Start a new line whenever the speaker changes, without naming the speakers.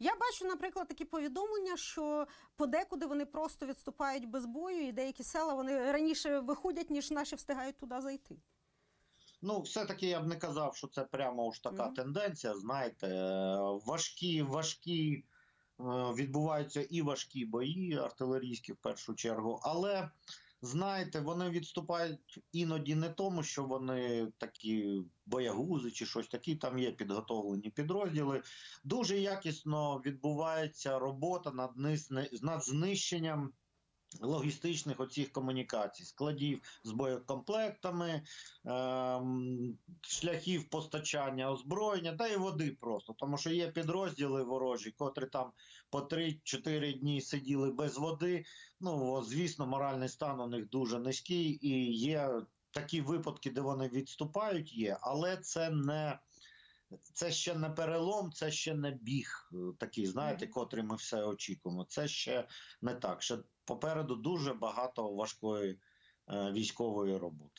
Я бачу, наприклад, такі повідомлення, що подекуди вони просто відступають без бою, і деякі села вони раніше виходять, ніж наші встигають туди зайти.
Ну, все-таки я б не казав, що це прямо уж така
Мгм.
тенденція. Знаєте, важкі, важкі е, відбуваються і важкі бої, артилерійські в першу чергу. Але знаєте, вони відступають іноді не тому, що вони такі боягузи чи щось такі. Там є підготовлені підрозділи. Дуже якісно відбувається робота над, над знищенням. Логістичних оцих комунікацій, складів з боєкомплектами, ем, шляхів постачання озброєння та й води просто. Тому що є підрозділи ворожі, котрі там по 3-4 дні сиділи без води. Ну, звісно, моральний стан у них дуже низький, і є такі випадки, де вони відступають, є, але це не. Це ще не перелом, це ще не біг е, такий, знаєте, котрий ми все очікуємо. Це ще не так. Ще попереду дуже багато важкої е, військової роботи.